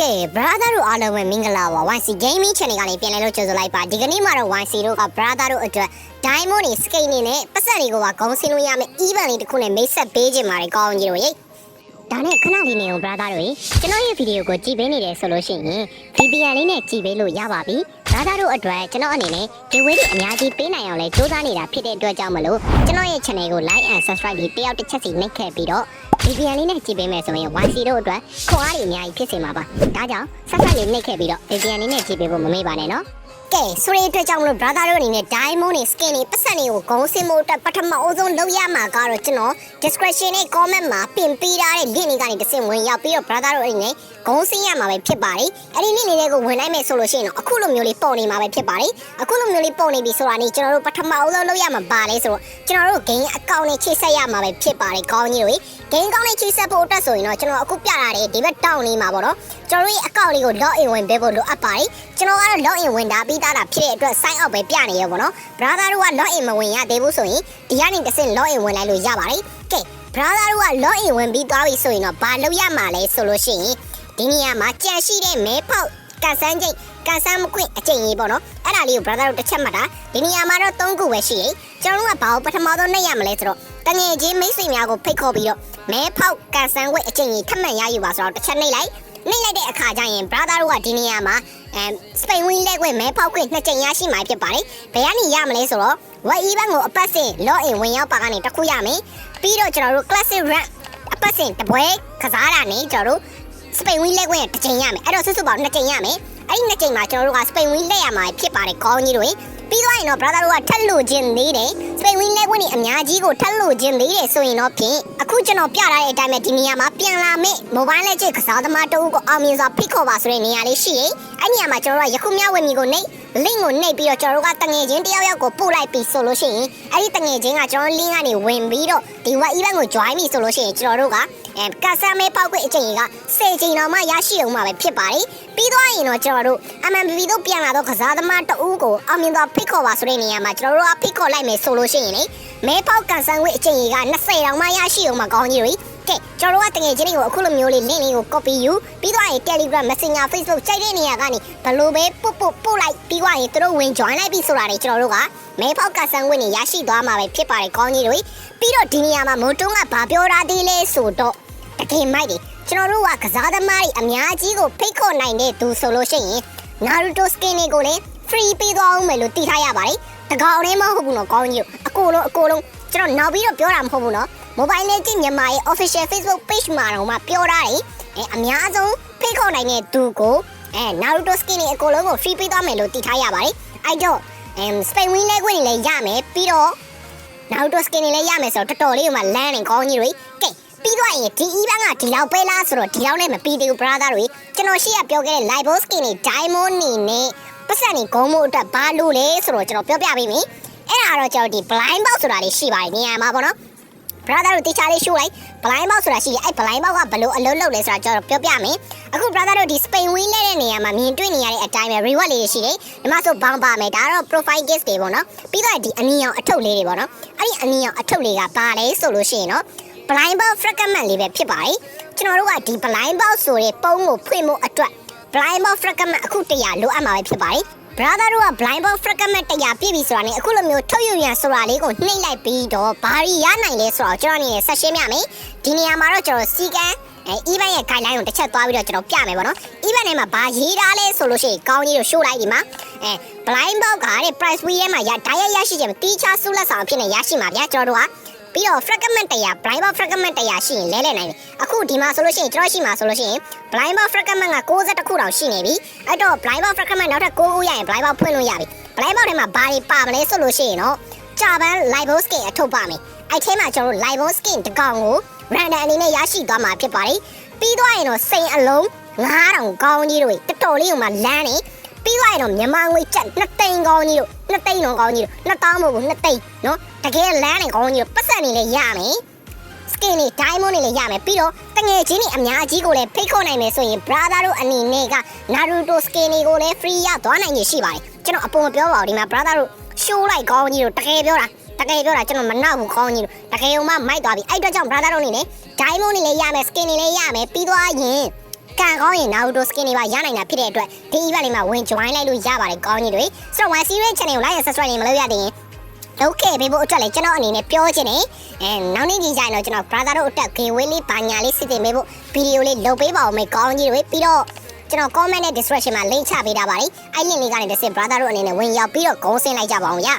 ကဲ brother တို့အားလုံးပဲမင်္ဂလာပါ YC Gaming Channel ကနေပြန်လည်လို့ကြိုဆိုလိုက်ပါဒီကနေ့မှာတော့ YC တို့က brother တို့အတွက် diamond တွေ skate နေနဲ့ပတ်စံတွေကိုပါဂုံးဆင်းလို့ရမယ် even လေးတစ်ခုနဲ့မိတ်ဆက်ပေးခြင်းပါတယ်ကောင်းကြီးတို့ရေဒါနဲ့ခဏလေးနေအောင် brother တို့ရေကျွန်တော်ရဲ့ဗီဒီယိုကိုကြည့်ပေးနေတယ်ဆိုလို့ရှိရင် VPN လေးနဲ့ကြည့်ပေးလို့ရပါပြီ brother တို့အတွက်ကျွန်တော်အနေနဲ့ဒီဝေးတွေအများကြီးပေးနိုင်အောင်လဲစူးစမ်းနေတာဖြစ်တဲ့အတွက်ကြောင့်မလို့ကျွန်တော်ရဲ့ channel ကို like and subscribe ပြီးတယောက်တစ်ချက်စီနှိပ်ခဲ့ပြီးတော့ VPN လေးနဲ့ကြည့်ပေးမယ်ဆိုရင် YC တို့အတွက်ခွန်အားတွေအများကြီးဖြစ်စေမှာပါဒါကြောင့်ဆက်ဆက်လေးနှိပ်ခဲ့ပြီးတော့ VPN လေးနဲ့ကြည့်ပေးဖို့မမေ့ပါနဲ့နော် ကဲဆိုရင်အတွက်ကြောင့်မလို့ brother တို့အနေနဲ့ diamond တွေ skin တွေပတ်စံတွေကိုဂုံးစင်ဖို့အတွက်ပထမအဆုံးလုပ်ရမှာကတော့ကျွန်တော် description နဲ့ comment မှာပင်ပေးထားတဲ့ link တွေကနေတစ်ဆင့်ဝင်ရောက်ပြီးတော့ brother တို့အနေနဲ့ဂုံးစင်ရမှာပဲဖြစ်ပါတယ်အဲ့ဒီ link တွေကိုဝင်နိုင်မယ်ဆိုလို့ရှိရင်တော့အခုလိုမျိုးလေးပုံနေမှာပဲဖြစ်ပါတယ်အခုလိုမျိုးလေးပုံနေပြီဆိုတာနေကျွန်တော်တို့ပထမအဆုံးလုပ်ရမှာပါလဲဆိုတော့ကျွန်တော်တို့ game account နဲ့ချိတ်ဆက်ရမှာပဲဖြစ်ပါတယ်ကောင်းကြီးတွေ game ကောင်းနဲ့ချိတ်ဆက်ဖို့အတွက်ဆိုရင်တော့ကျွန်တော်အခုပြထားတဲ့ဒီဘက်တောင်းနေမှာပေါ့နော်ကျွန်တော်တို့ရဲ့ account လေးကို log in ဝင်ပေးဖို့လိုအပ်ပါတယ်ကျွန်တော်ကတော့ log in ဝင်တာပြီးသားတာဖြစ်တဲ့အတွက် sign out ပဲပြနေရပေါ့နော် brother တို့က log in မဝင်ရသေးဘူးဆိုရင်ဒီကနေတစ်ဆင့် log in ဝင်လိုက်လို့ရပါတယ်ကဲ brother တို့က log in ဝင်ပြီးသွားပြီဆိုရင်တော့ဘာလုပ်ရမှာလဲဆိုလို့ရှိရင်ဒီနေရာမှာကြံရှိတဲ့မဲဖောက်ကန်ဆန်းချိန်ကန်ဆန်းမခွင့်အချိန်ကြီးပေါ့နော်အဲ့ဒါလေးကို brother တို့တစ်ချက်မှတ်တာဒီနေရာမှာတော့၃ခုပဲရှိရင်ကျွန်တော်တို့ကဘာလို့ပထမဆုံးနှိပ်ရမလဲဆိုတော့တငယ်ချင်းမိတ်ဆွေများကိုဖိတ်ခေါ်ပြီးတော့မဲဖောက်ကန်ဆန်းခွင့်အချိန်ကြီးထပ်မံရယူပါဆိုတော့တစ်ချက်နှိပ်လိုက်နှိပ်လိုက်တဲ့အခါကျရင် brother တို့ကဒီနေရာမှာ အဲစပိန်ဝင်းလက်ခွင့်မဲဖောက်ခွင့်နှစ်ကြိမ်ရရှိမှာဖြစ်ပါတယ်ဘယ်ကနေရမလဲဆိုတော့ဝက်အီဘန်ကိုအပတ်စဉ် log in ဝင်ရောက်ပါကနေတစ်ခုရမယ်ပြီးတော့ကျွန်တော်တို့ classic rank အပတ်စဉ်တပွဲကစားတာနဲ့ကျွန်တော်တို့စပိန်ဝင်းလက်ခွင့်တစ်ချိန်ရမယ်အဲ့တော့စွတ်စွတ်ပေါင်းနှစ်ချိန်ရမယ်အဲ့ဒီနှစ်ချိန်မှာကျွန်တော်တို့ကစပိန်ဝင်းလက်ရမှာဖြစ်ပါတယ်ကောင်းကြီးတို့ပြီးသွားရင်တော့ brother တို့ကထပ်လို့ခြင်းသေးတယ်စပိန်ဝင်းလက်ခွင့်အများကြီးကိုထပ်လို့ခြင်းသေးတယ်ဆိုရင်တော့ဖြင့်အခုကျွန်တော်ပြထားတဲ့အတိုင်းပဲဒီနေရာမှာ ပြန်လာမယ့် mobile legend ကစားသမားတအုပ်ကိုအောင်မြင်စွာဖိတ်ခေါ်ပါဆိုတဲ့နေရာလေးရှိရင်အဲ့ဒီနေရာမှာကျွန်တော်တို့ကယခုမြောက်ဝယ်မီကိုနှိပ် link ကိုနှိပ်ပြီးတော့ကျွန်တော်တို့ကတငယ်ချင်းတယောက်ယောက်ကိုပို့လိုက်ပြီဆိုလို့ရှိရင်အဲ့ဒီတငယ်ချင်းကကျွန်တော် link ကနေဝင်ပြီးတော့ဒီ web event ကို join ပြီဆိုလို့ရှိရင်ကျွန်တော်တို့ကအဲကဆာမဲပေါက်ခွင့်အချိန်ကြီးက10ချိန်တော့မှရရှိအောင်မှာပဲဖြစ်ပါတယ်ပြီးသွားရင်တော့ကျွန်တော်တို့ MMB တို့ပြန်လာတော့ကစားသမားတဦးကိုအောင်မြင်စွာဖိတ်ခေါ်ပါဆိုတဲ့နေရာမှာကျွန်တော်တို့ကဖိတ်ခေါ်လိုက်မယ်ဆိုလို့ရှိရင်လေမဲပေါက်ကန်ဆန်ခွင့်အချိန်ကြီးက20တောင်မှရရှိအောင်မှာကောင်းကြီးတွေ ကဲကျွန်တော်တို့ကတကယ်ချင်းတွေကိုအခုလိုမျိုးလေး link လေးကို copy ယူပြီးတော့ရင် Telegram Messenger Facebook ကြိုက်တဲ့နေရာကနေဘလို့ပဲပုတ်ပုတ်ပို့လိုက်ပြီးတော့ရင်သူတို့ဝင် join လိုက်ပြီဆိုတာတွေကျွန်တော်တို့ကမဲဖောက်ကဆန်ဝင်နေရရှိသွားမှာပဲဖြစ်ပါတယ်ကောင်းကြီးတွေပြီးတော့ဒီနေရာမှာမိုးတုံးကဘာပြောတာသေးလဲဆိုတော့တကယ်မိုက်တယ်ကျွန်တော်တို့ကကစားသမားတွေအများကြီးကိုဖိတ်ခေါ်နိုင်တဲ့သူဆိုလို့ရှိရင် Naruto skin တွေကိုလည်း free ပေးသွားအောင်မယ်လို့သိထားရပါတယ်တကောင်လည်းမဟုတ်ဘူးနော်ကောင်းကြီးအကိုလုံးအကိုလုံးကျွန်တော်နောက်ပြီးတော့ပြောတာမဟုတ်ဘူးနော် Mobile Legends မြန်မာရဲ့ official Facebook page မှာတော့မှပြောထားတယ်အဲအများဆုံးဖိတ်ခေါ်နိုင်တဲ့သူကိုအဲ Naruto skin တွေအကုန်လုံးကို free ပေးသွားမယ်လို့သိထားရပါတယ်အဲ့တော့အမ် Spain Win လဲခွင့်လည်းရမယ်ပြီးတော့ Naruto skin တွေလည်းရမယ်ဆိုတော့တော်တော်လေးကမှလမ်းနေကောင်းကြီးတွေကဲပြီးတော့ရင်ဒီ event ကဒီလောက်ပဲလားဆိုတော့ဒီလောက်နဲ့မပြီးသေးဘူး brother တွေကျွန်တော်ရှေ့ကပြောခဲ့တဲ့ live boss skin တွေ diamond နေနဲ့ပတ်စံနေဂုံးမှုအတွက်ဘာလို့လဲဆိုတော့ကျွန်တော်ပြောပြပေးမယ်အဲ့ဒါတော့ကျွန်တော်ဒီ blind box ဆိုတာလေးရှိပါတယ်နေရာမှာပေါ့နော် brother တို့တေချာလေးရှိုးလိုက် blind box ဆိုတာရှိတယ်အဲ့ blind box ကဘလို့အလုပ်လုပ်လဲဆိုတာကျွန်တော်ပြောပြမယ်အခု brother တို့ဒီ Spain win လဲတဲ့နေရာမှာမြင်တွေ့နေရတဲ့အတိုင်းပဲ reward လေးရှိတယ်ဒီမှာဆိုဘောင်းပါမယ်ဒါတော့ profile gift တွေပေါ့နော်ပြီးတော့ဒီအနီရောင်အထုပ်လေးတွေပေါ့နော်အဲ့ဒီအနီရောင်အထုပ်လေးကဘာလဲဆိုလို့ရှိရင်နော် blind box fragment လေးပဲဖြစ်ပါတယ်ကျွန်တော်တို့ကဒီ blind box ဆိုတဲ့ပုံးကိုဖွင့်ဖို့အတွက် blind box fragment အခုတရာလိုအပ်မှာပဲဖြစ်ပါတယ် brother တို့က blind box fragment တရားပြည့်ပြီဆိုတာနဲ့အခုလိုမျိုးထုတ်ယူရန်ဆိုတာလေးကိုနှိမ့်လိုက်ပြီးတော့ဘာရီရနိုင်လဲဆိုတော့ကျွန်တော်အနေနဲ့ဆက်ရှင်းပြမယ်ဒီနေရာမှာတော့ကျွန်တော်စီကန်းအဲ event ရဲ့ guideline ကိုတစ်ချက်သွားပြီးတော့ကျွန်တော်ပြမယ်ပေါ့နော် event ထဲမှာဘာရေးထားလဲဆိုလို့ရှိရင်ကောင်းကြီးတို့ show လိုက်ဒီမှာအဲ blind box ကတဲ့ price wheel ထဲမှာရဒါရရရှိခြင်းတီးခြားဆုလက်ဆောင်အဖြစ်နဲ့ရရှိမှာဗျာကျွန်တော်တို့က ပြီးတော့ fragment တရား blind box fragment တရားရှိရင်လဲလဲနိုင်တယ်အခုဒီမှာဆိုလို့ရှိရင်ကျွန်တော်ရှိမှာဆိုလို့ရှိရင် blind box fragment က60ခုတောင်ရှိနေပြီအဲ့တော့ blind box fragment နောက်ထပ်9ခုရရင် blind box ဖွင့်လို့ရပြီ blind box ထဲမှာဘာတွေပါမလဲဆိုလို့ရှိရင်တော့ကြာပန်း live box skin အထုတ်ပါမယ်အဲ့ထဲမှာကျွန်တော်တို့ live box skin တစ်ကောင်ကို random အနေနဲ့ရရှိသွားမှာဖြစ်ပါတယ်ပြီးသွားရင်တော့စိန်အလုံး9000ကောင်းကြီးတို့တော်တော်လေးကမှလမ်းနေပြီးသွားရင်တော့မြန်မာငွေကျပ်2သိန်းကောင်းကြီးတို့2သိန်းတော့ကောင်းကြီးတို့2000မဟုတ်ဘူး2သိန်းနော်တကယ်လမ်းနေကောင်းကြီးတို့ပတ်စံ နေလဲရမယ် skin တွေ diamond တွေလည်းရမယ်ပြီးတော့တငယ်ချင်းတွေအများကြီးကိုလည်းဖိတ်ခေါ်နိုင်မယ်ဆိုရင် brother တို့အနေနဲ့က Naruto skin တွေကိုလည်း free ရသွားနိုင်ရရှိပါတယ်ကျွန်တော်အပေါ်မပြောပါဘူးဒီမှာ brother တို့ show လိုက်ကောင်းကြီးတို့တကယ်ပြောတာတကယ်ပြောတာကျွန်တော်မနောက်ဘူးကောင်းကြီးတို့တကယ်ုံမမိုက်သွားပြီအဲ့တော့ကြောင့် brother တို့အနေနဲ့ diamond တွေလည်းရမယ် skin တွေလည်းရမယ်ပြီးသွားရင်ကန်ကောင်းရင် Naruto skin တွေပါရနိုင်တာဖြစ်တဲ့အတွက်ဒီ event လေးမှာဝင် join လိုက်လို့ရပါတယ်ကောင်းကြီးတွေဆိုတော့ one series channel ကို like and subscribe နေမလုပ်ရသေးရင် လုပ်ခဲ့ပေးဖို့အတွက်လည်းကျွန်တော်အနေနဲ့ပြောချင်တယ်အဲနောက်နေ့ကြီးကျရင်တော့ကျွန်တော် brother တို့အတွက် giveaway လေးဘာညာလေးစစ်တင်ပေးဖို့ဗီဒီယိုလေးလုပ်ပေးပါဦးမယ်ကောင်းကြီးတွေပြီးတော့ကျွန်တော် comment နဲ့ description မှာ link ချပေးထားပါတယ်အဲ့ link လေးကနေတစ်ဆင့် brother တို့အနေနဲ့ဝင်ရောက်ပြီးတော့ဂုံးဆင်းလိုက်ကြပါအောင်ရ